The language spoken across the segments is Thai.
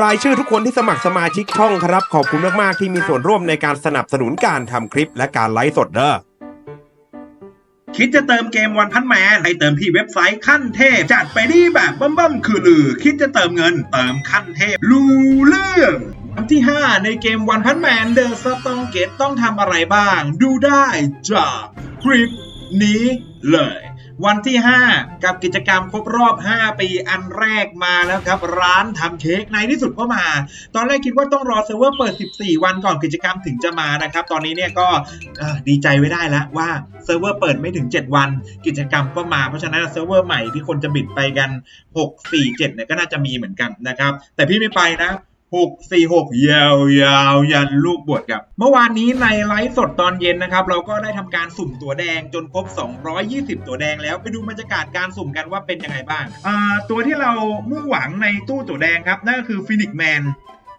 รายชื่อทุกคนที่สมัครสมาชิกช่องครับ ขอบคุณมากๆที่มีส่วนร่วมในการสนับสนุนการทำคลิปและการไลฟ์สดเด้อคิดจะเติมเกมวันพันแมนให้เติมที่เว็บไซต์ขั้นเทพ จัดไปดีแบบบ้มบ้มคือลือ คิดจะเติมเงินเติมขั้นเทพรู้เรื่องวันที่ 5 ในเกมวันพันแมนเดอะสตองเกตต้องทำอะไรบ้าง ดูได้จากคลิปนี้เลย วันที่ 5 กับกิจกรรมครบรอบ 5 ปีอันแรกมาแล้วครับ ร้านทำเค้กในที่สุดก็มา ตอนแรกคิดว่าต้องรอเซิร์ฟเวอร์เปิด 14 วันก่อนกิจกรรมถึงจะมานะครับ ตอนนี้เนี่ยก็ดีใจไว้ได้แล้วว่าเซิร์ฟเวอร์เปิดไม่ถึง 7 วัน กิจกรรมก็มาเพราะฉะนั้นเซิร์ฟเวอร์ใหม่ที่คนจะบิดไปกัน 6 4 7เนี่ยก็น่าจะมีเหมือนกันนะครับ แต่พี่ไม่ไปนะ 6 4 6 ยาวยาวยันลูกบวชครับ เมื่อวานนี้ในไลฟ์สดตอนเย็นนะครับ เราก็ได้ทำการสุ่มตัวแดงจนครบ 220 ตัวแดงแล้วไปดูบรรยากาศการสุ่มกันว่าเป็นยังไงบ้างอ่าตัวที่เรามุ่งหวังในตู้ตัวแดงครับ นั่นก็คือฟินิกแมน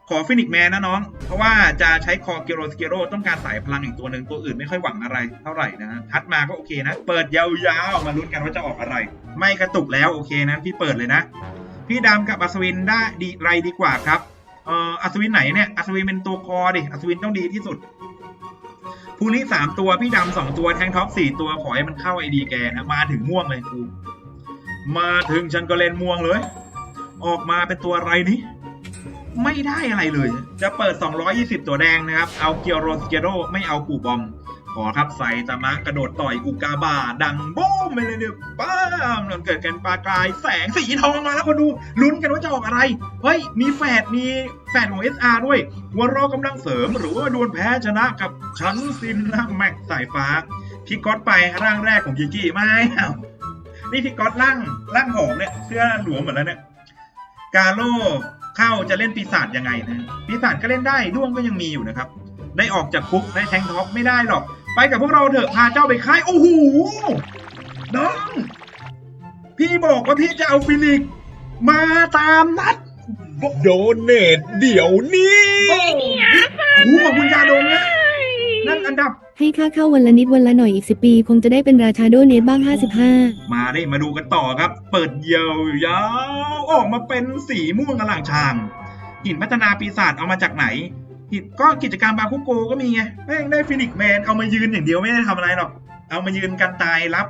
ขอฟินิกแมนนะน้อง เพราะว่าจะใช้คอเกโรสเกโรต้องการสายพลังอีกตัวหนึ่งตัวอื่นไม่ค่อยหวังอะไรเท่าไหร่นะฮะทัดมาก็โอเคนะ เปิดยาวๆมาลุ้นกันว่าจะออกอะไร ไม่กระตุกแล้วโอเคนะพี่เปิดเลยนะ พี่ดำกับอัศวินได้ดีไรดีกว่าครับ เอ่ออัศวินไหนเนี่ย อัศวินเป็นตัวคอดิ อัศวินต้องดีที่สุดภูริสามตัว พี่ดำสองตัว แทงท็อปสี่ตัว ขอให้มันเข้าไอดีแกนะ มาถึงม่วงเลยกู มาถึงฉันก็เล่นม่วงเลย ออกมาเป็นตัวอะไรนี่ ไม่ได้อะไรเลย จะเปิด 220 ตัวแดงนะครับ เอาเกียวโรสเกียโรไม่เอากูบอม ขอครับใส่ตามะกระโดดต่อยอุกาบาดังโบ้มไปเลยเนี่ยป้ามจนเกิดกันปลากายแสงสีทองมาแล้วคนดูลุ้นกันว่าจะออกอะไร เฮ้ย มีแฝดมีแฝดของ SR ด้วยหัวเรอกำลังเสริมหรือว่าดวลแพ้ชนะกับชันซินนะแม็กสายฟ้าพี่ก๊อตไปร่างแรกของกิกี้ไม่นี่พี่ก๊อตร่างร่างหอมเนี่ยเสื้อหลวมหมดแล้วเนี่ยกาโลเข้าจะเล่นปีศาจยังไงนะปีศาจก็เล่นได้ด้วงก็ยังมีอยู่นะครับได้ออกจากคุกได้แทงท็อปไม่ได้หรอก ไปกับพวกเราเถอะพาเจ้าไปค่ายโอ้โหน้อง พี่บอกว่าพี่จะเอาฟินิกซ์มาตามนัดโดเนทเดี๋ยวนี้โอ้โหขอบคุณยาดมนะนั่นอันดับ ให้ค่าเข้าวันละนิดวันละหน่อยอีกสิปี คงจะได้เป็นราชาโดเนทบ้าง 55 มาได้มาดูกันต่อครับ เปิดเยาวยาวๆออกมาเป็นสีม่วงอล่างชางหินพัฒนาปีศาจเอามาจากไหนหิน ก็กิจกรรมบาคุโกก็มีไงแม่งได้ฟินิกแมนเอามายืนอย่างเดียวไม่ได้ทำอะไรหรอก เอามายืนกันตายรับ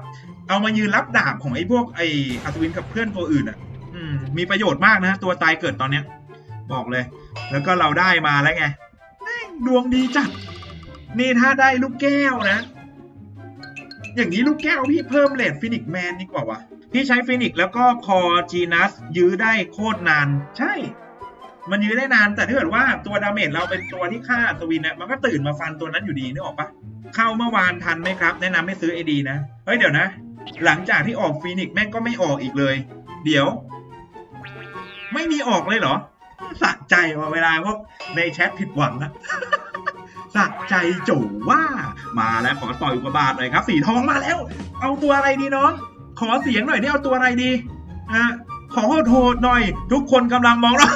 เอามายืนรับดาบของไอ้พวกไอ้อัศวินกับเพื่อนตัวอื่นอะอืมมีประโยชน์มากนะ ตัวตายเกิดตอนเนี้ย บอกเลย แล้วก็เราได้มาแล้วไงแม่งดวงดีจัด นี่ถ้าได้ลูกแก้วนะ อย่างนี้ลูกแก้วพี่เพิ่มเลทฟินิกแมนดีกว่าวะพี่ใช้ฟินิกแล้วก็คอจีนัสยื้อได้โคตรนาน ใช่ มันยื้อได้นานแต่ถ้าเกิดว่าตัวดาเมจเราเป็นตัวที่ฆ่าอัศวินเนี่ยมันก็ตื่นมาฟันตัวนั้นอยู่ดีนึกออกปะเข้าเมื่อวานทันไหมครับ แนะนำให้ซื้อไอดีนะเฮ้ยเดี๋ยวนะ หลังจากที่ออกฟินิกแม่งก็ไม่ออกอีกเลย เดี๋ยว ไม่มีออกเลยเหรอสะใจว่ะเวลาพวกในแชทผิดหวังนะสะใจโจว่ามาแล้วขอต่อยอุกกาบาตหน่อยครับสีทองมาแล้ว เอาตัวอะไรดีน้อง ขอเสียงหน่อยได้เอาตัวอะไรดีอะขอโทษหน่อย ทุกคนกำลังมองเรา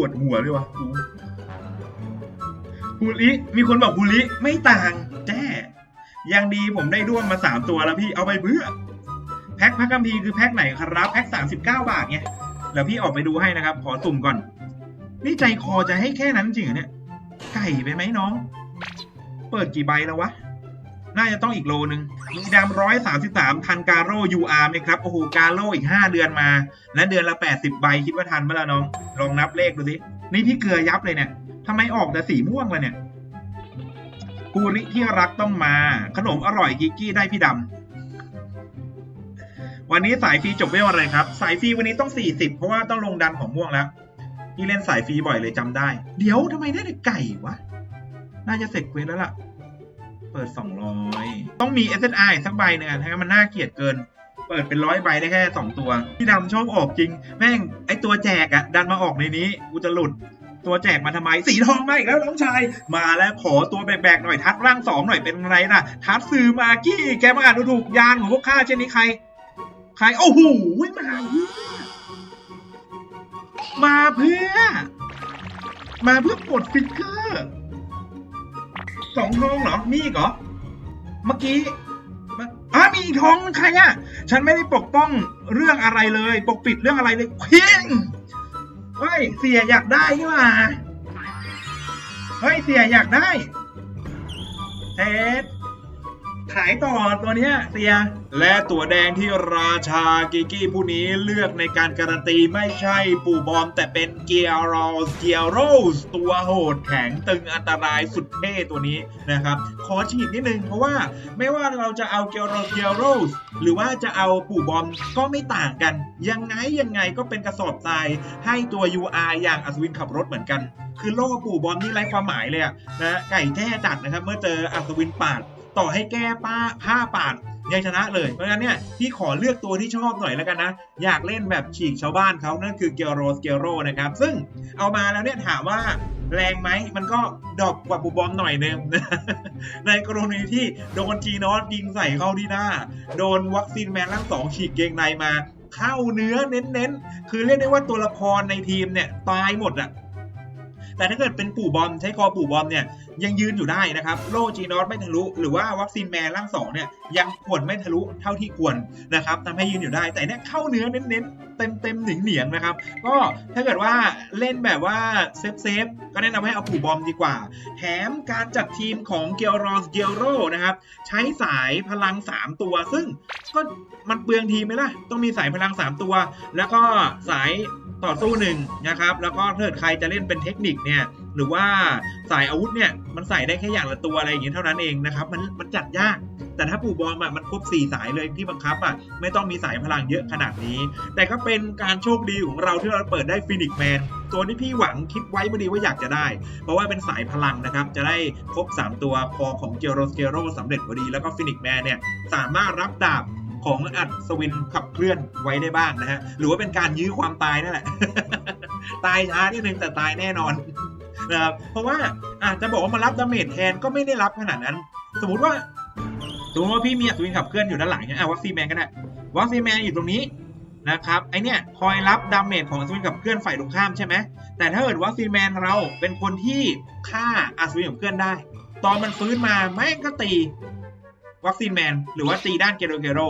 วดหัวเลยวะกูฮูลิมีคนบอกฮูลิไม่ต่างแจ้ยังดีผมได้ด้วงมาสามตัวแล้วพี่เอาไปเพื่อแพ็คพระกัมพีร์คือแพ็คไหนครับแพ็คสามสิบเก้าบาทไงเดี๋ยวพี่ออกไปดูให้นะครับ ขอสุ่มก่อน นี่ใจคอจะให้แค่นั้นจริงเหรอเนี่ย ไก่ไปไหมน้อง เปิดกี่ใบแล้ววะ น่าจะต้องอีกโลนึงมีดำร้อยสามสิบสามทันการโร่ยูอาร์ไหมครับ โอ้โห การโร่อีกห้าเดือนมา และเดือนละแปดสิบใบคิดว่าทันเมื่อละน้อง ลองนับเลขดูสิ นี่พี่เกลือยับเลยเนี่ยทำไมออกแต่สีม่วงเลยเนี่ยภูริที่รักต้องมา ขนมอร่อยกิกกี้ได้พี่ดำ วันนี้สายฟรีจบเวลอะไรครับ สายฟรีวันนี้ต้อง40เพราะว่าต้องลงดันของม่วงแล้วพี่เล่นสายฟรีบ่อยเลยจำได้ เดี๋ยวทำไมได้แต่ไก่วะ น่าจะเสร็จเควสแล้วล่ะ เปิด 200 ต้องมี SSI สักใบหนึ่งอะถ้ามันน่าเกลียดเกิน เปิดเป็นร้อยใบได้แค่ 2 ตัว พี่ดำชอบออกจริง แม่งไอตัวแจกอะดันมาออกในนี้ กูจะหลุด ตัวแจกมาทำไม สีทองมาอีกแล้วน้องชาย มาแล้วขอตัวแบกๆหน่อยทัดร่างสองหน่อยเป็นไรนะทัดซื้อมากี้แกมาอ่านดูถูกยานของพวกข้าเช่นนี้ใคร ใครโอ้โหมาเพื่อมาเพื่อ มาเพื่อปลดฟิกเกอร์ สองทองเหรอ มีอีกเหรอ เมื่อกี้อะมีอีกทองใครอะฉันไม่ได้ปกป้องเรื่องอะไรเลย ปกปิดเรื่องอะไรเลยเพียงเฮ้ย เสียอยากได้นี่หว่าเฮ้ย เสียอยากได้เท็ด ขายต่อตัวเนี้ยเสีย และตัวแดงที่ราชากิกี้ผู้นี้เลือกในการการันตีไม่ใช่ปู่บอม แต่เป็นเกียร์โรสเกียร์โรสตัวโหดแข็งตึงอันตรายสุดเท่ตัวนี้นะครับ ขอฉีดนิดนึงเพราะว่าไม่ว่าเราจะเอาเกียร์โรสเกียร์โรสหรือว่าจะเอาปู่บอมก็ไม่ต่างกัน ยังไงยังไงก็เป็นกระสอบทรายให้ตัว UR อย่างอัศวินขับรถเหมือนกัน คือโล่ปู่บอมนี่ไร้ความหมายเลยอะนะไก่แจ้จัดนะครับ เมื่อเจออัศวินปาด ต่อให้แก้ป้าผ้าปาดยังชนะเลยเพราะฉะนั้นเนี่ยพี่ขอเลือกตัวที่ชอบหน่อยแล้วกันนะ อยากเล่นแบบฉีกชาวบ้านเขานั่นคือเกียโรสเกียโรนะครับ ซึ่งเอามาแล้วเนี่ยถามว่าแรงไหมมันก็ดอปกว่าปูบอมหน่อยนึงในกรณีที่โดนจีนอสยิงใส่เข้าที่หน้า โดนวัคซีนแมนทั้งสองฉีกเกงในมา เข้าเนื้อเน้นๆ คือเรียกได้ว่าตัวละครในทีมเนี่ยตายหมดอะ แต่ถ้าเกิดเป็นปู่บอมใช้คอปู่บอมเนี่ยยังยืนอยู่ได้นะครับโลจีนอสไม่ทะลุ หรือว่าวัคซีนแมนร่างสองเนี่ยยังขวนไม่ทะลุเท่าที่ควรนะครับทำให้ยืนอยู่ได้แต่เนี่ยเข้าเนื้อเน้นๆ เต็มเต็มๆหนิงเหนียงๆนะครับก็ถ้าเกิดว่าเล่นแบบว่าเซฟเซฟๆก็แนะนำให้เอาปู่บอมดีกว่าแถมการจัดทีมของเกียรอสเกียโรนะครับใช้สายพลัง 3 ตัว ซึ่งก็มันเปลืองทีไหมล่ะต้องมีสายพลัง 3 ตัว แล้วก็สาย ต่อสู้หนึ่งนะครับ แล้วก็ถ้าเกิดใครจะเล่นเป็นเทคนิคเนี่ยหรือว่าสายอาวุธเนี่ยมันใส่ได้แค่อย่างละตัวอะไรอย่างเงี้ยเท่านั้นเองนะครับมันมันจัดยาก แต่ถ้าปู่บอมอะมันครบ4 สายเลยที่บังคับอะไม่ต้องมีสายพลังเยอะขนาดนี้ แต่ก็เป็นการโชคดีของเราที่เราเปิดได้ฟินิกแมนตัวที่พี่หวังคิดไว้พอดีว่าอยากจะได้ เพราะว่าเป็นสายพลังนะครับ จะได้ครบ 3 ตัวพอของเจโรสเกโรสำเร็จพอดีแล้วก็ฟินิกแมนเนี่ยสามารถรับดาบ ของอัศวินขับเคลื่อนไว้ได้บ้างนะฮะ หรือว่าเป็นการยื้อความตายนั่นแหละ ตายช้านิดนึงแต่ตายแน่นอนนะครับ เพราะว่าอาจจะบอกว่ามารับดาเมจแทนก็ไม่ได้รับขนาดนั้น สมมติว่าสมมติว่าพี่มีอัศวินขับเคลื่อนอยู่ด้านหลังเนี่ยอะวัคซีแมนก็ได้วัคซีแมนอยู่ตรงนี้นะครับไอเนี่ยคอยรับดาเมจของอัศวินขับเคลื่อนฝ่ายตรงข้ามใช่ไหมแต่ถ้าเกิดวัคซีแมนเราเป็นคนที่ฆ่าอัศวินขับเคลื่อนได้ ตอนมันฟื้นมาแม่งก็ตี วัคซีนแมนหรือว่าตีด้านเกโรเกโร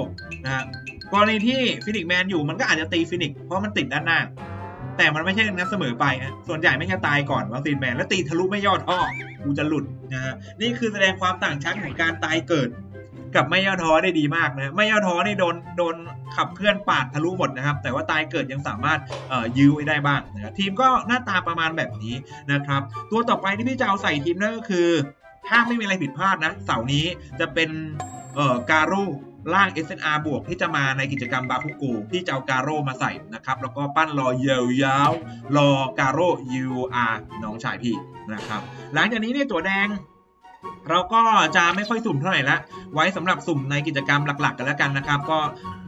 นะฮะกรณีที่ฟินิกแมนอยู่มันก็อาจจะตีฟินิกเพราะมันติดด้านหน้า แต่มันไม่ใช่นั้นเสมอไปฮะส่วนใหญ่ไม่แค่ตายก่อนวัคซีนแมนแล้วตีทะลุไม่ยอดท่อกูจะหลุดนะฮะนี่คือแสดงความต่างชั้นของการตายเกิด กับไม่ย่อท้อได้ดีมากนะไม่ย่อท้อนี่โดนโดนขับเคลื่อนปาดทะลุหมดนะครับ แต่ว่าตายเกิดยังสามารถเอ่อยื้อไว้ได้บ้างนะครับทีมก็หน้าตาประมาณแบบนี้นะครับ ตัวต่อไปที่พี่จะเอาใส่ทีมนั่นก็คือ ถ้าไม่มีอะไรผิดพลาดนะ เสาร์นี้จะเป็นเอ่อการูร่าง SNR บวกที่จะมาในกิจกรรมบาคุกูที่จะเอาการโรมาใส่นะครับ แล้วก็ปั้นรอยยาวๆรอการโร UR น้องชายพี่นะครับ หลังจากนี้เนี่ยตัวแดง เราก็จะไม่ค่อยสุ่มเท่าไหร่ละ ไว้สำหรับสุ่มในกิจกรรมหลักๆ กันแล้วกันนะครับ ก็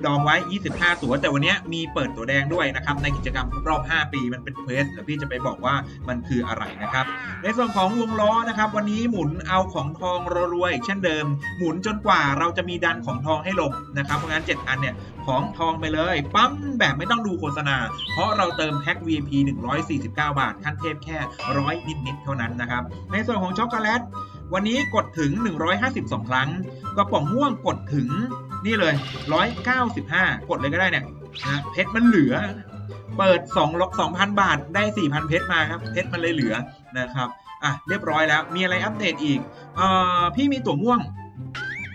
ดองไว้ 25 ตัวแต่วันนี้มีเปิดตัวแดงด้วยนะครับ ในกิจกรรมรบรอบ 5 ปีมันเป็นเควสเดี๋ยวพี่จะไปบอกว่ามันคืออะไรนะครับ ในส่วนของวงล้อนะครับ วันนี้หมุนเอาของทองรวยๆอีกเช่นเดิม หมุนจนกว่าเราจะมีดันของทองให้ลงนะครับ เพราะงั้น 7 อันเนี่ยของทองไปเลย ปั๊มแบบไม่ต้องดูโฆษณา เพราะเราเติมแพ็ค VIP 149 บาทขั้นเทพแค่ร้อยนิดๆเท่านั้นนะครับ ในส่วนของช็อกโกแลต วันนี้กดถึง 152 ครั้ง กระป๋องม่วงกดถึงนี่เลย 195 กดเลยก็ได้เนี่ยนะเพชรมันเหลือ เปิด2ล็อก2,000 บาทได้ 4,000 เพชรมาครับ เพชรมันเลยเหลือนะครับอะเรียบร้อยแล้วมีอะไรอัปเดตอีกเอ่อพี่มีตั๋วม่วง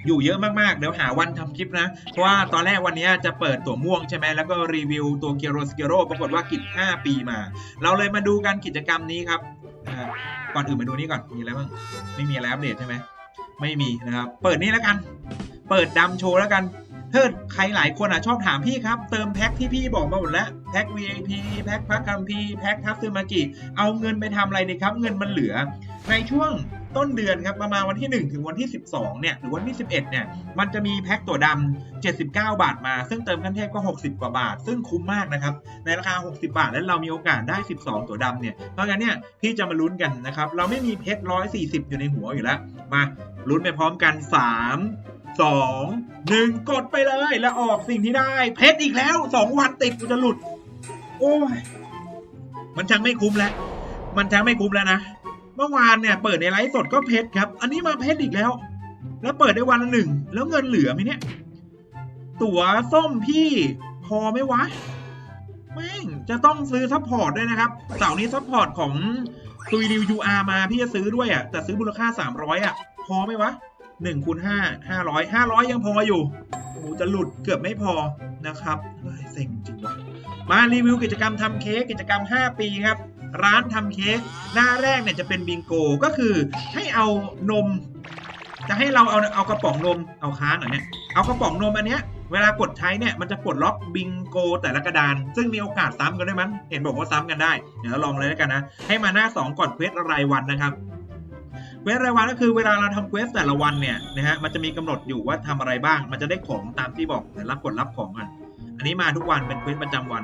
อยู่เยอะมากๆ เดี๋ยวหาวันทำคลิปนะ เพราะว่าตอนแรกวันนี้จะเปิดตัวม่วงใช่ไหมแล้วก็รีวิวตัวเกียโรสเกียโรปรากฏว่ากิจ 5 ปีมา เราเลยมาดูกันกิจกรรมนี้ครับ ก่อนอื่นมาดูนี่ก่อน มีอะไรบ้าง ไม่มีอะไรอัปเดตใช่ไหม ไม่มีนะครับ เปิดนี่แล้วกัน เปิดดำโชว์แล้วกันเทิดใครหลายคนอะชอบถามพี่ครับ เติมแพ็คที่พี่บอกมาหมดแล้ว แพ็ค VIP แพ็คพระคัมพีแพ็คทัฟซึมากิ เอาเงินไปทำอะไรดีครับ เงินมันเหลือ ในช่วง ต้นเดือนครับประมาณวันที่ 1 ถึงวันที่ 12เนี่ยหรือวันที่ 11เนี่ยมันจะมีแพ็คตัวดำ79 บาทมา ซึ่งเติมขั้นเทพก็ 60 กว่าบาท ซึ่งคุ้มมากนะครับในราคา 60 บาท แล้วเรามีโอกาสได้ 12 ตัวดำเนี่ยเพราะงั้นเนี่ยพี่จะมาลุ้นกันนะครับเราไม่มีเพชร140 อยู่ในหัวอยู่แล้วมาลุ้นไปพร้อมกัน 3 2 1 กดไปเลยแล้วออกสิ่งที่ได้ เพชรอีกแล้ว 2 วันติดกูจะหลุด โอ้ยมันช่างไม่คุ้มแล้ว มันช่างไม่คุ้มแล้วนะ เมื่อวานเนี่ยเปิดในไลฟ์สดก็เพชรครับ อันนี้มาเพชรอีกแล้ว แล้วเปิดได้วันละหนึ่ง แล้วเงินเหลือไหมเนี่ย ตั๋วส้มพี่พอไหมวะ แม่งจะต้องซื้อซัพพอร์ตด้วยนะครับ เสาร์นี้ซัพพอร์ตของตุยริวยูอาร์มาพี่จะซื้อด้วยอะ แต่ซื้อมูลค่า 300 อะ พอไหมวะ1คูณ5 500 500ยังพออยู่โอ้จะหลุดเกือบไม่พอนะครับเฮ้ยเซ็งจริงว่ะมารีวิวกิจกรรมทำเค้กกิจกรรม 5 ปีครับ ร้านทำเค้กหน้าแรกเนี่ยจะเป็นบิงโกก็คือให้เอานม จะให้เราเอาเอากระป๋องนมเอาค้างหน่อยเนี่ยเอากระป๋องนมอันเนี้ยเวลากดใช้เนี่ยมันจะปลดล็อกบิงโกแต่ละกระดาน ซึ่งมีโอกาสซ้ำกันได้มั้งเห็นบอกว่าซ้ำกันได้ เดี๋ยวเราลองเลยแล้วกันนะ ให้มาหน้า 2 ก่อนเควสรายวันนะครับเควสรายวันก็คือเวลาเราทำเควสแต่ละวันเนี่ยนะฮะมันจะมีกำหนดอยู่ว่าทำอะไรบ้าง มันจะได้ของตามที่บอกเดี๋ยวรับกดรับของกันอันนี้มาทุกวันเป็นเควสประจำวัน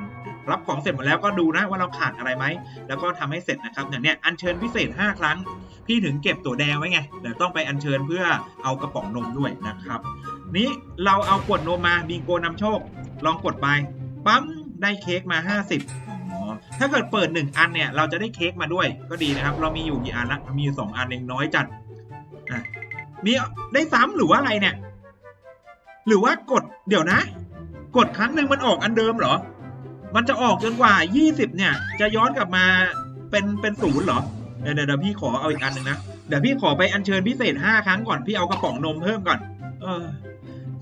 รับของเสร็จหมดแล้วก็ดูนะว่าเราขาดอะไรไหม แล้วก็ทำให้เสร็จนะครับอย่างเนี้ยอัญเชิญพิเศษ 5 ครั้ง พี่ถึงเก็บตัวแดงไว้ไงเดี๋ยวต้องไปอัญเชิญเพื่อเอากระป๋องนมด้วยนะครับ นี้เราเอากดนมมาบิงโกนำโชค ลองกดไปปั๊มได้เค้กมา 50อ๋อถ้าเกิดเปิด 1 อันเนี่ยเราจะได้เค้กมาด้วยก็ดีนะครับ เรามีอยู่กี่อันละมีอยู่สองอันเองน้อยจัดอะมีได้ซ้ำหรือว่าอะไรเนี่ย หรือว่ากดเดี๋ยวนะ กดครั้งหนึ่งมันออกอันเดิมเหรอ มันจะออกจนกว่า 20 เนี่ย จะย้อนกลับมาเป็นเป็นศูนย์เหรอ เดี๋ยวเดี๋ยวพี่ขอเอาอีกอันหนึ่งนะ เดี๋ยวพี่ขอไปอัญเชิญพิเศษ 5 ครั้งก่อน พี่เอากระป๋องนมเพิ่มก่อน เออ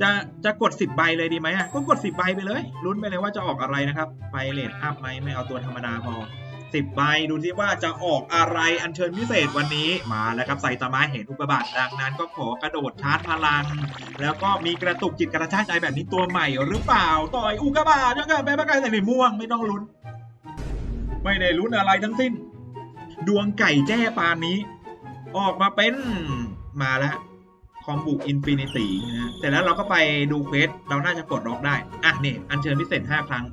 จะจะกด 10 ใบเลยดีไหมอะ ก็กด 10 ใบไปเลย ลุ้นไปเลยว่าจะออกอะไรนะครับ ไปเลทอัพไหมไม่เอาตัวธรรมดาพอ 10ใบดูสิว่าจะออกอะไรอัญเชิญพิเศษวันนี้มาแล้วครับใส่ตามาเห็นอุกกาบาตดังนั้นก็ขอกระโดดชาร์จพลัง แล้วก็มีกระตุกจิตกระชากใจแบบนี้ตัวใหม่หรือเปล่า ต่อยอุกกาบาตยังไงไปประกายใส่ม่วงไม่ต้องลุ้น ไม่ได้ลุ้นอะไรทั้งสิ้น ดวงไก่แจ้ปานนี้ ออกมาเป็นมาแล้วคอมบุอินฟินิตี้นะฮะเสร็จแล้วเราก็ไปดูเควสเราน่าจะกดล็อกได้ อะนี่อัญเชิญพิเศษ 5 ครั้ง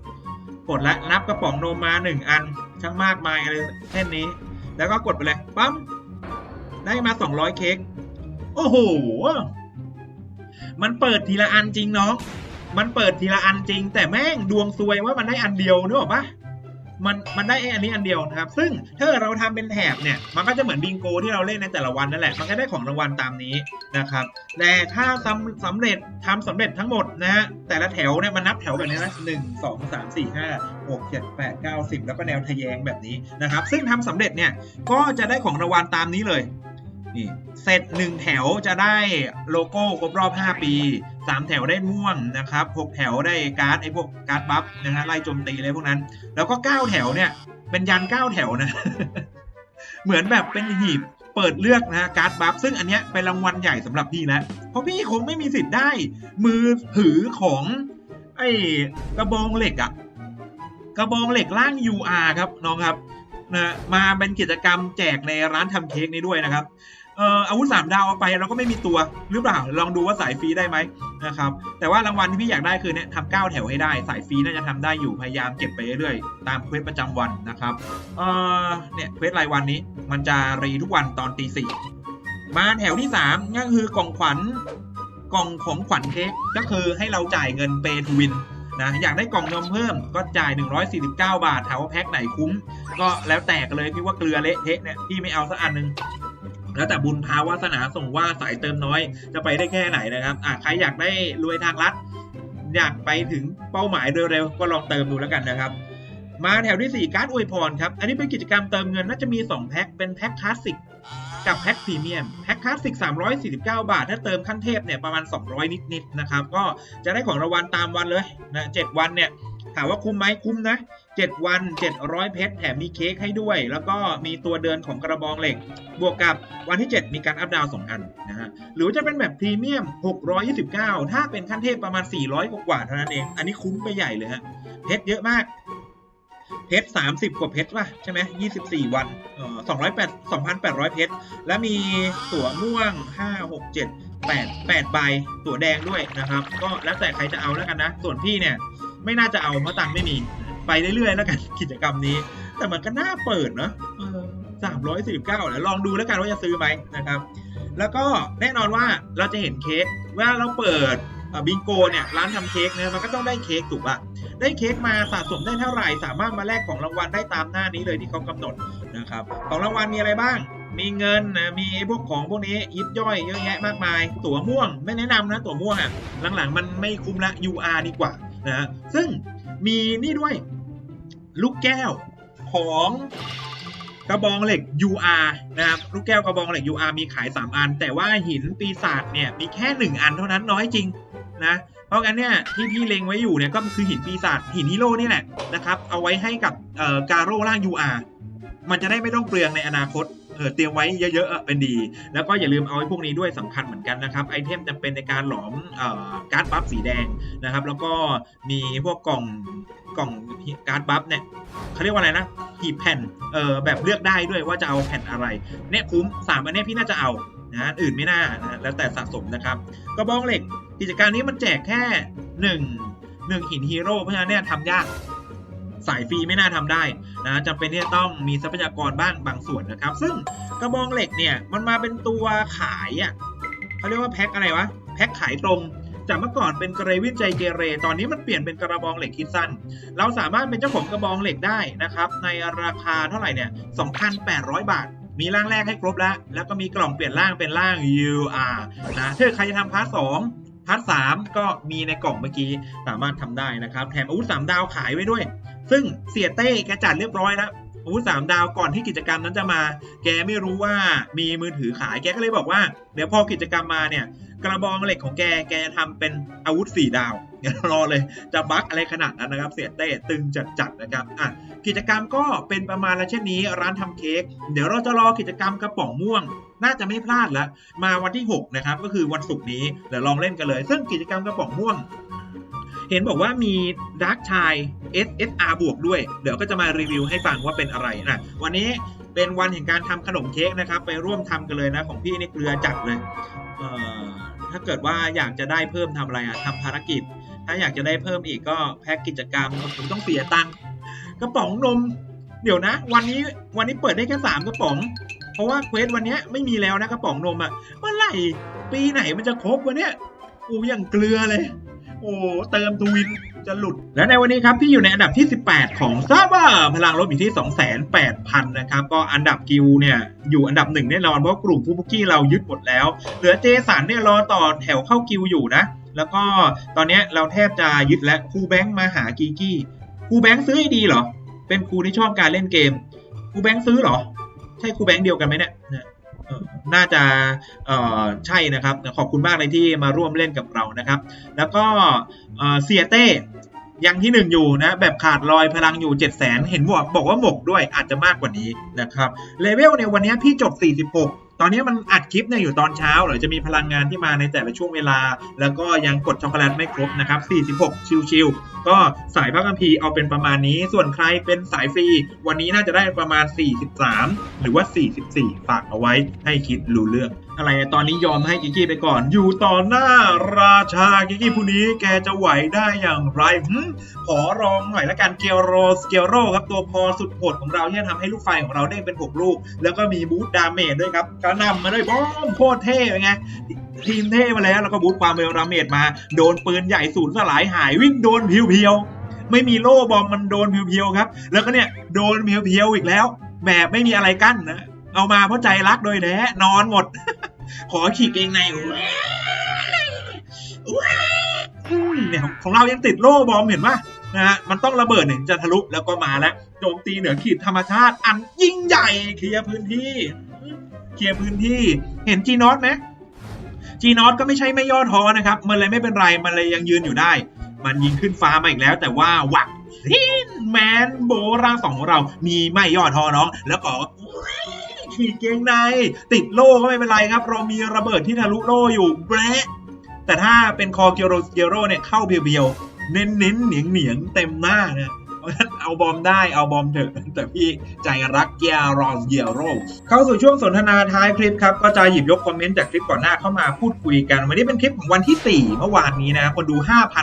กดแล้วนับกระป๋องนมมาหนึ่งอันช่างมากมายอะไรเช่นนี้ แล้วก็กดไปเลยปั๊มได้มา 200 เค้กโอ้โห มันเปิดทีละอันจริงน้อง มันเปิดทีละอันจริง แต่แม่งดวงซวยว่ามันได้อันเดียวนึกออกปะ มันมันได้ไอ้อันนี้อันเดียวนะครับ ซึ่งถ้าเราทำเป็นแถบเนี่ย มันก็จะเหมือนบิงโกที่เราเล่นในแต่ละวันนั่นแหละ มันก็ได้ของรางวัลตามนี้นะครับ แต่ถ้าสำสำเร็จทำสำเร็จทั้งหมดนะฮะ แต่ละแถวเนี่ยมันนับแถวแบบนี้นะหนึ่งสองสามสี่ห้าหกเจ็ดแปดเก้าสิบแล้วก็แนวทะแยงแบบนี้นะครับ ซึ่งทำสำเร็จเนี่ย ก็จะได้ของรางวัลตามนี้เลยนี่เซตหนึ่งแถวจะได้โลโก้ครบรอบ 5 ปี สามแถวได้ม่วงนะครับหกแถวได้การ์ดไอ้พวกการ์ดบัฟนะฮะไล่โจมตีอะไรพวกนั้น แล้วก็เก้าแถวเนี่ยเป็นยันเก้าแถวนะ เหมือนแบบเป็นหีบเปิดเลือกนะฮะการ์ดบัฟซึ่งอันเนี้ยเป็นรางวัลใหญ่สำหรับพี่แล้วเพราะพี่คงไม่มีสิทธิ์ได้ มือถือของไอ้กระบองเหล็กอะกระบองเหล็กล่าง UR ครับน้องครับนะมาเป็นกิจกรรมแจกในร้านทำเค้กนี้ด้วยนะครับ เอ่ออาวุธสามดาวเอาไปเราก็ไม่มีตัวหรือเปล่าลองดูว่าสายฟรีได้ไหมนะครับแต่ว่ารางวัลที่พี่อยากได้คือเนี่ยทำเก้าแถวให้ได้ สายฟรีน่าจะทำได้อยู่พยายามเก็บไปเรื่อยๆ ตามเควสประจำวันนะครับเอ่อเนี่ยเควสรายวันนี้มันจะรีทุกวันตอนตีสี่มาแถวที่สามนั่นคือกล่องขวัญกล่องของขวัญเค้กก็คือให้เราจ่ายเงินเปทูวินนะอยากได้กล่องนมเพิ่มก็จ่าย 149 บาทถามว่าแพ็คไหนคุ้ม ก็แล้วแต่กันเลยพี่ว่าเกลือเละเทะเนี่ยพี่ไม่เอาสักอันหนึง แล้วแต่บุญพาวาสนาส่งว่าสายเติมน้อยจะไปได้แค่ไหนนะครับอะใครอยากได้รวยทางลัดอยากไปถึงเป้าหมายเร็วๆก็ลองเติมดูแล้วกันนะครับ มาแถวที่ 4 การ์ดอวยพรครับ อันนี้เป็นกิจกรรมเติมเงินน่าจะมี 2 แพ็คเป็นแพ็คคลาสสิกกับแพ็คพรีเมียมแพ็คคลาสสิก349 บาท ถ้าเติมขั้นเทพเนี่ยประมาณ 200 นิดๆนะครับ ก็จะได้ของรางวัลตามวันเลยนะ7วันเนี่ย ถามว่าคุ้มไหมคุ้มนะ 7 วัน 700 เพชรแถมมีเค้กให้ด้วย แล้วก็มีตัวเดินของกระบองเหล็ก บวกกับวันที่ 7 มีการอัพดาวน์2อันนะฮะหรือจะเป็นแบบพรีเมียม 629 ถ้าเป็นขั้นเทพประมาณ 400 กว่าเท่านั้นเอง อันนี้คุ้มไปใหญ่เลยฮะเพชรเยอะมากเพชร30กว่าเพชรป่ะใช่ไหม24วันเอ่อ208 2,800เพชร และมีตั๋วม่วง5 6 7 8 8ใบตั๋วแดงด้วยนะครับ ก็แล้วแต่ใครจะเอาแล้วกันนะ ส่วนพี่เนี่ย ไม่น่าจะเอาเพราะตังค์ไม่มีไปเรื่อยๆแล้วกันกิจกรรมนี้ แต่มันก็น่าเปิดเนอะสามร้อยสี่สิบเก้าแล้วลองดูแล้วกันว่าจะซื้อไหมนะครับ แล้วก็แน่นอนว่าเราจะเห็นเค้กเวลาเราเปิดบิงโกเนี่ยร้านทำเค้กเนี่ยมันก็ต้องได้เค้กถูกปะได้เค้กมาสะสมได้เท่าไหร่ สามารถมาแลกของรางวัลได้ตามหน้านี้เลยที่เขากำหนดนะครับของรางวัลมีอะไรบ้าง มีเงินนะมีพวกของพวกนี้ยิบย่อยเยอะแยะมากมาย ตั๋วม่วงไม่แนะนำนะตั๋วม่วงอะหลังๆมันไม่คุ้มละ UR ดีกว่า นะซึ่งมีนี่ด้วยลูกแก้วของกระบองเหล็ก UR นะครับลูกแก้วกระบองเหล็ก UR มีขาย 3 อัน แต่ว่าหินปีศาจเนี่ยมีแค่ 1 อันเท่านั้นน้อยจริงนะเพราะงั้นเนี่ยที่พี่เล็งไว้อยู่เนี่ยก็คือหินปีศาจหินฮีโร่นี่แหละนะครับเอาไว้ให้กับการโร่ล่าง UR มันจะได้ไม่ต้องเปลืองในอนาคต เออเตรียมไว้เยอะๆเป็นดี แล้วก็อย่าลืมเอาไอ้พวกนี้ด้วยสำคัญเหมือนกันนะครับไอเทมจำเป็นในการหลอมเอ่อการ์ดบัฟสีแดงนะครับ แล้วก็มีพวกกล่องกล่องการ์ดบัฟเนี่ยเขาเรียกว่าอะไรนะหีบแผ่นเออแบบเลือกได้ด้วยว่าจะเอาแผ่นอะไรเนี่ยคุ้มสามอันเนี้ยพี่น่าจะเอานะอื่นไม่น่านะแล้วแต่สะสมนะครับกระบองเหล็กกิจการนี้มันแจกแค่หนึ่งหนึ่งหินฮีโร่เพราะฉะนั้นเนี่ยทำยาก สายฟรีไม่น่าทำได้นะจำเป็นที่จะต้องมีทรัพยากรบ้างบางส่วนนะครับ ซึ่งกระบองเหล็กเนี่ยมันมาเป็นตัวขายอะเขาเรียกว่าแพ็คอะไรวะแพ็คขายตรงจากเมื่อก่อนเป็นกระวินใจเกเร ตอนนี้มันเปลี่ยนเป็นกระบองเหล็กคิดสั้น เราสามารถเป็นเจ้าของกระบองเหล็กได้นะครับ ในราคาเท่าไหร่เนี่ย 2,800 บาท มีร่างแรกให้ครบแล้ว แล้วก็มีกล่องเปลี่ยนร่างเป็นร่าง UR นะถ้าใครจะทำพาร์ทสองพาร์ทสามก็มีในกล่องเมื่อกี้สามารถทำได้นะครับ แถมอาวุธสามดาวขายไว้ด้วย ซึ่งเสียเต้แกจัดเรียบร้อยแล้วอาวุธสามดาวก่อนที่กิจกรรมนั้นจะมา แกไม่รู้ว่ามีมือถือขายแกก็เลยบอกว่า เดี๋ยวพอกิจกรรมมาเนี่ย กระบองเหล็กของแกแกจะทำเป็นอาวุธสี่ดาวอย่ารอเลยจะบั๊กอะไรขนาดนั้นนะครับ เสียเต้ตึงจัดๆนะครับอะกิจกรรมก็เป็นประมาณละเช่นนี้ร้านทำเค้กเดี๋ยวเราจะรอกิจกรรมกระป๋องม่วง น่าจะไม่พลาดแล้วมาวันที่ 6 นะครับ ก็คือวันศุกร์นี้เดี๋ยวลองเล่นกันเลย ซึ่งกิจกรรมกระป๋องม่วง เห็นบอกว่ามีดาร์กชาย SSR บวกด้วย เดี๋ยวก็จะมารีวิวให้ฟังว่าเป็นอะไรนะวันนี้เป็นวันแห่งการทำขนมเค้กนะครับ ไปร่วมทำกันเลยนะ ของพี่นี่เกลือจัดเลยเอ่อถ้าเกิดว่าอยากจะได้เพิ่มทำอะไรอะทำภารกิจ ถ้าอยากจะได้เพิ่มอีกก็แพ็กกิจกรรมผมต้องเสียตังค์กระป๋องนม เดี๋ยวนะ วันนี้วันนี้เปิดได้แค่สามกระป๋อง เพราะว่าเควสวันนี้ไม่มีแล้วนะกระป๋องนมอะเมื่อไหร่ปีไหนมันจะครบวะเนี่ยโอ้ยังเกลือเลย โอ้เติมทวินจะหลุด และในวันนี้ครับที่อยู่ในอันดับที่ 18 ของซาบ้าพลังลบอยู่ที่28,000 นะครับ ก็อันดับกิวเนี่ยอยู่อันดับหนึ่งแน่นอนเพราะกลุ่มฟูบุกี้เรายึดหมดแล้ว เหลือเจสันเนี่ยรอต่อแถวเข้ากิวอยู่นะ แล้วก็ตอนนี้เราแทบจะยึดแล้วครูแบงค์มาหากีกี้ครูแบงค์ซื้อให้ดีเหรอ เป็นครูที่ชอบการเล่นเกมครูแบงค์ซื้อเหรอ ใช่ครูแบงค์เดียวกันไหมเนี่ย น่าจะใช่นะครับ ขอบคุณมากเลยที่มาร่วมเล่นกับเรานะครับ แล้วก็เซียเต้ยังที่หนึ่งอยู่นะ แบบขาดลอยพลังอยู่ 7 0 0 0 0 0 เห็นบอกบอกว่าหมกด้วยอาจจะมากกว่านี้นะครับเลเวลเนี่ยวันนี้พี่จบ 46 ตอนนี้มันอัดคลิปเนี่ยอยู่ตอนเช้าเดี๋ยวจะมีพลังงานที่มาในแต่ละช่วงเวลา แล้วก็ยังกดช็อกโกแลตไม่ครบนะครับ 46 ชิวๆ ก็สายพระคัมภีร์เอาเป็นประมาณนี้ ส่วนใครเป็นสายฟรี วันนี้น่าจะได้ประมาณ 43 หรือว่า 44 ฝากเอาไว้ให้คิดรู้เรื่อง อะไรตอนนี้ยอมให้กิกกี้ไปก่อน อยู่ต่อหน้าราชากิกกี้ผู้นี้แกจะไหวได้อย่างไรหึขอรองหน่อยละกันเกลโรสเกลโรครับตัวพอสุดโหดของเราที่จะทำให้ลูกไฟของเราเด้งเป็น 6 ลูก แล้วก็มีบูทดาเมจด้วยครับกระนำมาด้วยบอมโคตรเท่เป็นไงทีมเท่มาแล้วแล้วก็บูทความเร็วดาเมจมา โดนปืนใหญ่สูญสลายหายวิ่งโดนเพียวๆไม่มีโล่บอมมันโดนเพียวๆครับ แล้วก็เนี่ยโดนเพียวๆอีกแล้วแบบไม่มีอะไรกั้นนะเอามาเพราะใจรักโดยแท้นอนหมด ขอขีดเองในเนี่ยของของเรายังติดโล่บอมเห็นปะนะฮะมันต้องระเบิดหนึ่งจะทะลุแล้วก็มาแล้วโจมตีเหนือขีดธรรมชาติ อันยิ่งใหญ่เคลียร์พื้นที่ เคลียร์พื้นที่เห็นจีนอตไหมจีนอตก็ไม่ใช่ไม่ย่อท้อนะครับ มันเลยไม่เป็นไร มันเลยยังยืนอยู่ได้ มันยิงขึ้นฟ้ามาอีกแล้ว แต่ว่าวักซินแมนโบร่างสองของเรา มีไม่ย่อท้อน้อง แล้วก็ ขี่เกงใน ติดโล่ก็ไม่เป็นไรครับ เรามีระเบิดที่ทะลุโล่อยู่แบะแต่ถ้าเป็นคอเกียโรสเกียโรเนี่ยเข้าเบียวๆเน้นเน้นๆเหนียงเหนียงๆเต็มหน้านะ เพราะฉะนั้นเอาบอมได้เอาบอมเถอะ แต่พี่ใจรักเกียรอสเกียโรเข้าสู่ช่วงสนทนาท้ายคลิปครับ ก็จะหยิบยกคอมเมนต์จากคลิปก่อนหน้าเข้ามาพูดคุยกัน วันนี้เป็นคลิปของวันที่ 4 เมื่อวานนี้นะ คนดู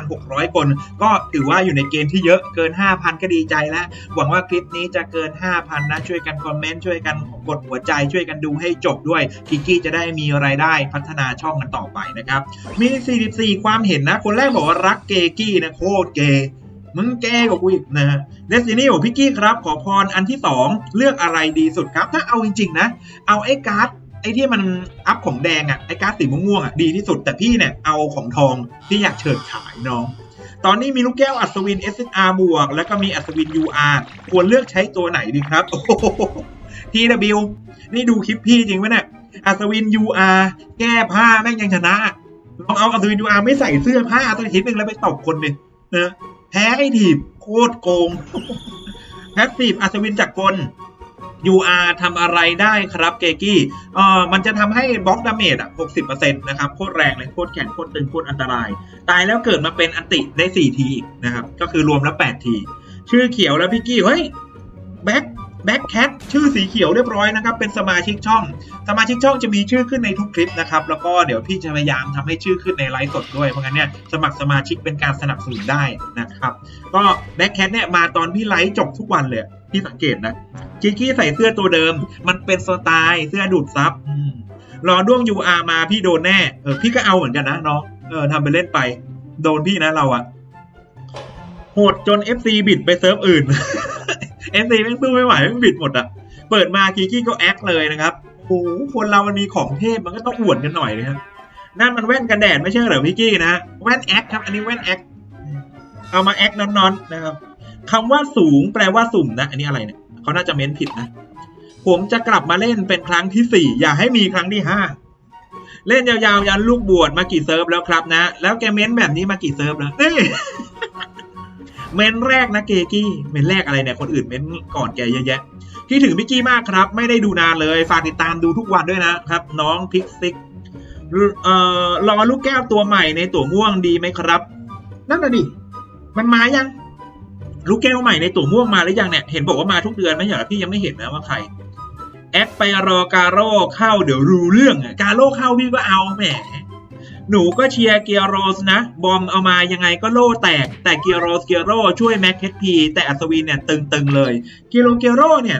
5,600 คน ก็ถือว่าอยู่ในเกณฑ์ที่เยอะเกิน 5,000 ก็ดีใจแล้ว หวังว่าคลิปนี้จะเกิน 5,000 นะ ช่วยกันคอมเมนต์ช่วยกันกดหัวใจช่วยกันดูให้จบด้วยกิกกี้จะได้มีรายได้พัฒนาช่องกันต่อไปนะครับมี 44 ความเห็นนะ คนแรกบอกว่ารักเกกี้นะโคตรเกย มึงแกกว่ากูอีกนะฮะเดสตินีของพี่กี้ครับ ขอพรอันที่สองเลือกอะไรดีสุดครับ ถ้าเอาจริงๆนะ เอาไอ้การ์ดไอ้ที่มันอัพของแดงอะไอ้การ์ดสีม่วงๆอะดีที่สุดแต่พี่เนี่ยเอาของทองที่อยากเฉิดฉายน้องตอนนี้มีลูกแก้วอัศวิน SSR บวก แล้วก็มีอัศวิน UR ควรเลือกใช้ตัวไหนดีครับโอ้โห TW นี่ดูคลิปพี่จริงไหมเนี่ยอัศวิน UR แก้ผ้าแม่งยังชนะ ลองเอาอัศวิน UR ไม่ใส่เสื้อผ้าตัวทีนึงแล้วไปตบคนเนี่ยนะ แพ้ไอ้ทีบโคตรโกงแพสซีฟอัศวินจักรกล UR ทำอะไรได้ครับเกกี้เอ่อมันจะทำให้บล็อกดาเมจอะ 60%นะครับ โคตรแรงเลย โคตรแข็ง โคตรตึง โคตรอันตราย ตายแล้วเกิดมาเป็นอันติได้ 4 ทีอีกนะครับ ก็คือรวมแล้ว 8 ที ชื่อเขียวแล้วพี่กี้ เฮ้ย แบ็ค แบ็คแคทชื่อสีเขียวเรียบร้อยนะครับ เป็นสมาชิกช่อง สมาชิกช่องจะมีชื่อขึ้นในทุกคลิปนะครับ แล้วก็เดี๋ยวพี่จะพยายามทำให้ชื่อขึ้นในไลฟ์สดด้วย เพราะงั้นเนี่ยสมัครสมาชิกเป็นการสนับสนุนได้นะครับ ก็แบ็คแคทเนี่ยมาตอนพี่ไลฟ์จบทุกวันเลยพี่สังเกตนะจิกกี้ใส่เสื้อตัวเดิม มันเป็นสไตล์เสื้อดูดซับรอด้วง UR มาพี่โดนแน่เออพี่ก็เอาเหมือนกันนะน้องเออทำไปเล่นไป โดนพี่นะเราอะโหดจน FC บิดไปเซิร์ฟอื่น FC แม่งสู้ไม่ไหวแม่งบิดหมดอะเปิดมากิกกี้ก็แอคเลยนะครับโอ้โหคนเรามันมีของเทพมันก็ต้องอวดกันหน่อยนะครับนั่นมันแว่นกันแดดไม่ใช่เหรอพี่กี้นะแว่นแอคครับ อันนี้แว่นแอคเอามาแอคนอนๆนะครับคำว่าสูงแปลว่าสุ่มนะ อันนี้อะไรเนี่ยเขาน่าจะเม้นผิดนะ ผมจะกลับมาเล่นเป็นครั้งที่สี่อย่าให้มีครั้งที่ห้าเล่นยาวๆยันลูกบวชมากี่เซิร์ฟแล้วครับนะ แล้วแกเม้นแบบนี้มากี่เซิร์ฟแล้วนี่ เม้นแรกนะเกกี้เม้นแรกอะไรเนี่ยคนอื่นเม้นก่อนแกเยอะแยะที่ถึงพี่กี้มากครับ ไม่ได้ดูนานเลย ฝากติดตามดูทุกวันด้วยนะครับ น้องพิกซิกเอ่อรอลูกแก้วตัวใหม่ในตัวม่วงดีไหมครับ นั่นน่ะดิมันมายัง ลูกแก้วใหม่ในตัวม่วงมาหรือยังเนี่ยเห็นบอกว่ามาทุกเดือนไม่ใช่เหรอพี่ยังไม่เห็นนะว่าใครแอคไปรอการโร่เข้าเดี๋ยวรู้เรื่องอะการโร่เข้าพี่ก็เอาแหม หนูก็เชียร์เกียร์โรสนะ บอมเอามายังไงก็โล่แตก แต่เกียร์โรสเกียร์โรช่วยแม็กเฮดพีแต่อัศวินเนี่ยตึงๆเลยเกียร์โรเกียร์โรเนี่ย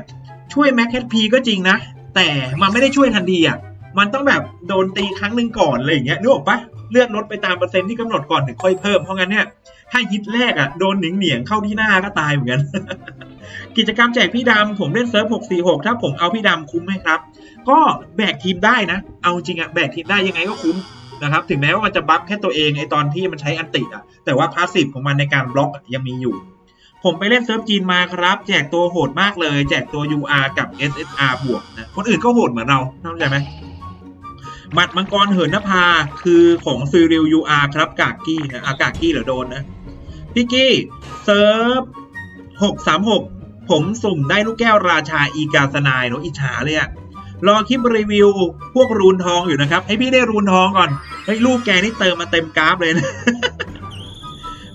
ช่วยแม็กเฮดพีก็จริงนะ แต่มันไม่ได้ช่วยทันทีอะมันต้องแบบโดนตีครั้งหนึ่งก่อนอะไรอย่างเงี้ยนึกออกปะเลือดลดไปตามเปอร์เซ็นต์ที่กำหนดก่อนถึงค่อยเพิ่มเพราะงั้นเนี่ยถ้าฮิตแรกอะโดนหนิงเหนียงเข้าที่หน้าก็ตายเหมือนกันกิจกรรมแจกพี่ดำผมเล่นเซิร์ฟ 646 ถ้าผมเอาพี่ดำคุ้มไหมครับ ก็แบกทีมได้นะ เอาจริงอะแบกทีมได้ยังไงก็คุ้ม นะครับ ถึงแม้ว่ามันจะบัฟแค่ตัวเองไอตอนที่มันใช้อันติอะแต่ว่าพาสซีฟของมันในการบล็อกยังมีอยู่ ผมไปเล่นเซิร์ฟจีนมาครับ แจกตัวโหดมากเลย แจกตัว UR กับ SSR บวกนะคนอื่นก็โหดเหมือนเราเข้าใจไหมหมัดมังกรเหินนภาคือของซีริล UR ครับกากกี้นะอากากกี้เหรอโดนนะพี่กี้เซิร์ฟ636ผมสุ่มได้ลูกแก้วราชาอีกาสนายเนาะอิจฉาเลยอะ รอคลิปรีวิวพวกรูนทองอยู่นะครับ ให้พี่ได้รูนทองก่อนเฮ้ลูกแกนี่เติมมาเต็มกราฟเลยนะ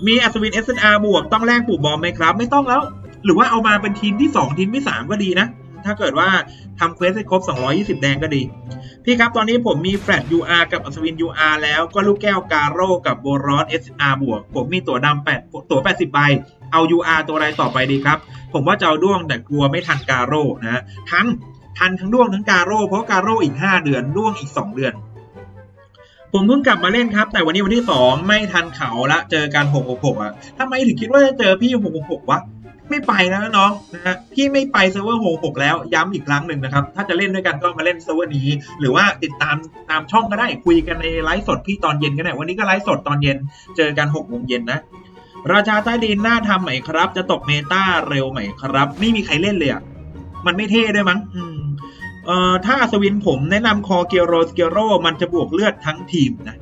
มีอัศวิน SNR บวกต้องแลกปู่บอมไหมครับ ไม่ต้องแล้ว หรือว่าเอามาเป็นทีมที่ 2 ทีมที่ 3 ก็ดีนะ ถ้าเกิดว่าทำเควสให้ครบ 220 แดงก็ดี พี่ครับตอนนี้ผมมีแฟลต UR กับอัศวิน UR แล้วก็ลูกแก้วกาโร่กับโบรอส SR บวก ผมมีตัวดำ8ตัว80 ใบ เอา UR ตัวอะไรต่อไปดีครับ ผมว่าจะเอาด้วงแต่กลัวไม่ทันกาโร่นะ ทั้ง ทันทั้งด้วงทั้งกาโร่เพราะกาโร่อีก 5 เดือนด้วงอีก 2 เดือน ผมเพิ่งกลับมาเล่นครับ แต่วันนี้วันที่ 2 ไม่ทันเขาละเจอกัน666อะทำไมถึงคิดว่าจะเจอพี่666วะไม่ไปนะน้องนะฮะพี่ไม่ไปเซิร์ฟเวอร์66แล้วย้ำอีกครั้งหนึ่งนะครับ ถ้าจะเล่นด้วยกันก็มาเล่นเซิร์ฟเวอร์นี้ หรือว่าติดตามตามช่องก็ได้คุยกันในไลฟ์สดพี่ตอนเย็นก็ได้ วันนี้ก็ไลฟ์สดตอนเย็นเจอกัน6โมงเย็นนะราชาใต้ดินน่าทำไหมครับ จะตกเมตาเร็วไหมครับ ไม่มีใครเล่นเลยอะมันไม่เท่ด้วยมั้ง อืม เอ่อถ้าอัศวินผมแนะนำคอเกียโรสเกียโรมันจะบวกเลือดทั้งทีมนะ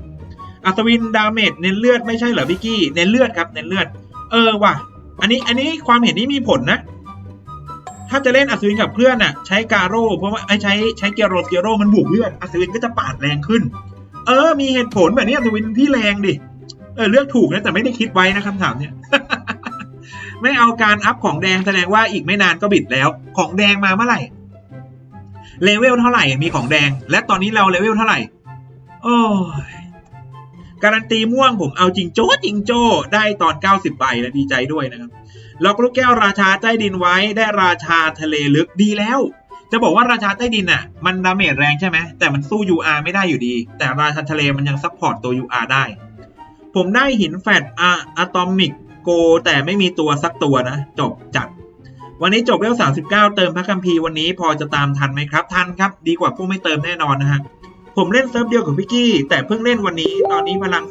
อัศวินดาเมจเน้นเลือดไม่ใช่เหรอพี่กี้เน้นเลือดครับเน้นเลือด เออว่ะ อันนี้อันนี้ความเห็นนี้มีผลนะ ถ้าจะเล่นอัศวินกับเพื่อนอะ ใช้กาโร่เพราะว่าไอ้ใช้ใช้เกียโรสเกียโรมันบวกเลือดอัศวินก็จะปาดแรงขึ้น เออ มีเหตุผลแบบนี้อัศวินพี่แรงดิเออเลือกถูกนะแต่ไม่ได้คิดไว้นะคำถามเนี่ยไม่เอาการอัพของแดงแสดงว่าอีกไม่นานก็บิดแล้ว ของแดงมาเมื่อไหร่ เลเวลเท่าไหร่มีของแดง และตอนนี้เราเลเวลเท่าไหร่ โอ้ยการันตีม่วงผมเอาจริงโจ้จริงโจ้ได้ตอน 90ใบแล้วดีใจด้วยนะครับล็อกลูกแก้วราชาใต้ดินไว้ได้ราชาทะเลลึกดีแล้ว จะบอกว่าราชาใต้ดินอะ มันดาเมจแรงใช่ไหมแต่มันสู้ UR ไม่ได้อยู่ดี แต่ราชาทะเลมันยังซัพพอร์ตตัว UR ได้ ผมได้หินแฟดอะอะตอมิกโกแต่ไม่มีตัวสักตัวนะ จบจัด วันนี้จบเวล39เติมพระคัมภีร์วันนี้พอจะตามทันไหมครับ ทันครับ ดีกว่าพวกไม่เติมแน่นอนนะฮะ ผมเล่นเซิร์ฟเดียวกับพี่กี้ แต่เพิ่งเล่นวันนี้ ตอนนี้พลัง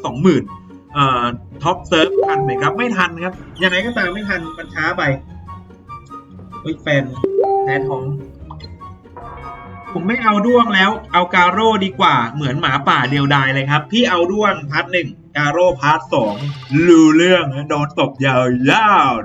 20,000เอ่อ ท็อปเซิร์ฟทันไหมครับ ไม่ทันครับ ยังไงก็ตามไม่ทัน มันช้าไปเฮ้ยแฟนแพ้ท้อง ผมไม่เอาด้วงแล้ว เอาการโร่ดีกว่า เหมือนหมาป่าเดียวดายเลยครับ พี่เอาด้วงพาร์ทหนึ่งการโร่พาร์ทสองรู้เรื่องนะโดนตบยาวๆ